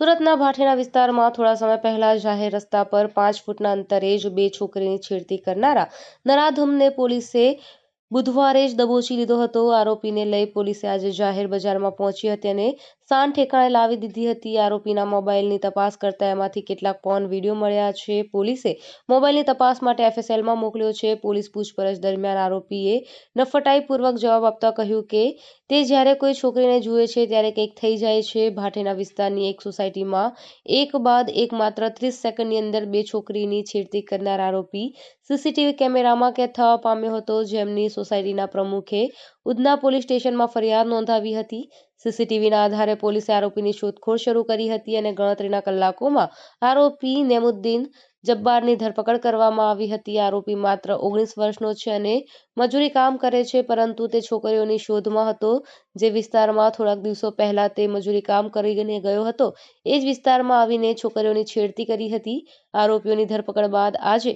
સુરતના ભાઠેરા વિસ્તારમાં થોડા સમય પહેલા જાહેર રસ્તા પર પાંચ ફૂટના અંતરે જ બે છોકરીની છેડતી કરનારા નરાધમને પોલીસે બુધવારે જ દબોચી લીધો હતો. આરોપીને લઈ પોલીસે આજે જાહેર બજારમાં પહોંચી હતી અને સાન ઠેકાણે લાવી દીધી હતી. આરોપીના મોબાઈલની તપાસ કરતા એમાંથી કેટલાક પોર્ન વીડિયો મળ્યા છે. પોલીસે મોબાઈલની તપાસ માટે એફએસએલમાં મોકલ્યો છે. પોલીસ પૂછપરછ દરમિયાન આરોપીએ નફટાઈપૂર્વક જવાબ આપતા કહ્યું કે, તે જ્યારે કોઈ છોકરીને જુએ છે, ત્યારે કંઈક થઈ જાય છે. ભાટેના વિસ્તારની એક સોસાયટીમાં એક બાદ એક માત્ર ત્રીસ સેકન્ડની અંદર બે છોકરીની છેડતી કરનાર આરોપી સીસીટીવી કેમેરામાં કેદ થવા પામ્યો હતો. જેમની સોસાયટીના પ્રમુખે ઉધના પોલીસ સ્ટેશનમાં ફરિયાદ નોંધાવી હતી. સીસીટીવીના આધારે પોલીસે આરોપીની શોધખોળ શરૂ કરી હતી અને ગણતરીના કલાકોમાં આરોપી નેમુદ્દીન જબ્બારની ધરપકડ કરવામાં આવી હતી. આરોપી માત્ર ઓગણીસ વર્ષનો છે અને મજૂરી કામ કરે છે, પરંતુ તે છોકરીઓની શોધમાં હતો જે વિસ્તારમાં થોડાક દિવસો પહેલા તે મજૂરી કામ કરીને ગયો હતો. એ જ વિસ્તારમાં આવીને છોકરીઓની છેડતી કરી હતી. આરોપીઓની ધરપકડ બાદ આજે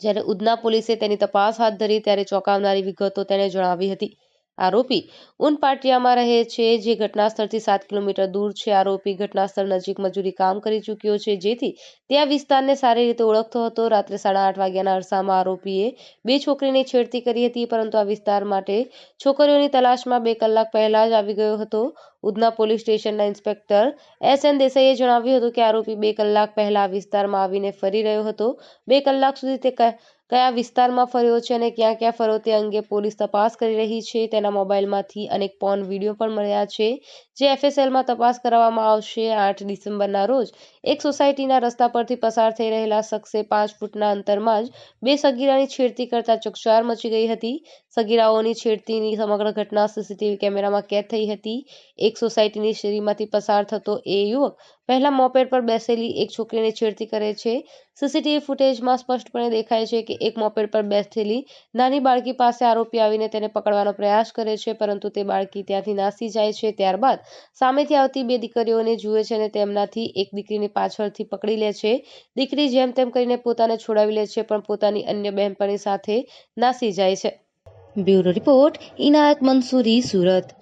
જ્યારે ઉધના પોલીસે તેની તપાસ હાથ ધરી ત્યારે ચોંકાવનારી વિગતો તેણે જણાવી હતી. આરોપી ઉનપાટિયામાં રહે છે, જે ઘટનાસ્થળથી સાત કિલોમીટર દૂર છે. આરોપી ઘટનાસ્થળ નજીક મજૂરી કામ કરી ચૂક્યો છે, જેથી ત્યાં વિસ્તારને સારી રીતે ઓળખતો હતો. રાત્રે સાડા આઠ વાગ્યાના અરસામાં આરોપીએ બે છોકરીની છેડતી કરી હતી, પરંતુ આ વિસ્તાર માટે છોકરીઓની તલાશમાં બે કલાક પહેલા જ આવી ગયો હતો. ઉધના પોલીસ સ્ટેશનના ઇન્સ્પેક્ટર એસ એન દેસાઈએ જણાવ્યું હતું કે આરોપી બે કલાક પહેલા આ વિસ્તારમાં આવીને ફરી રહ્યો હતો. બે કલાક સુધી તે કયા વિસ્તારમાં ફર્યો છે અને ક્યાં ક્યાં ફર્યો તે અંગે પોલીસ તપાસ કરી રહી છે. તેના મોબાઈલમાંથી અનેક પોર્ન વીડિયો પણ મળ્યા છે, જે એફએસએલમાં તપાસ કરાવવામાં આવશે આઠ ડિસેમ્બરના રોજ. એક સોસાયટીના રસ્તા પરથી પસાર થઈ રહેલા શખ્સે પાંચ ફૂટના અંતરમાં જ બે સગીરાની છેડતી કરતા ચકચાર મચી ગઈ હતી. સગીરાઓની છેડતીની સમગ્ર ઘટના સીસીટીવી કેમેરામાં કેદ થઈ હતી. એક સોસાયટીની શેરીમાંથી પસાર થતો એ યુવક પહેલા મોપેડ પર બેસેલી એક છોકરીને છેડતી કરે છે. સીસીટીવી ફૂટેજમાં સ્પષ્ટપણે દેખાય છે કે એક મોપેડ પર બેસેલી નાની બાળકી પાસે આરોપી આવીને તેને પકડવાનો પ્રયાસ કરે છે, પરંતુ તે બાળકી ત્યાંથી નાસી જાય છે. ત્યારબાદ સામેથી આવતી બે દીકરીઓને જુએ છે અને તેમનાથી એક દીકરીને પાછળથી પકડી લે છે. દીકરી જેમ તેમ કરીને પોતાને છોડાવી લે છે, પણ પોતાની અન્ય બહેનપણી સાથે નાસી જાય છે. Bureau report, Inayat Mansuri, Surat.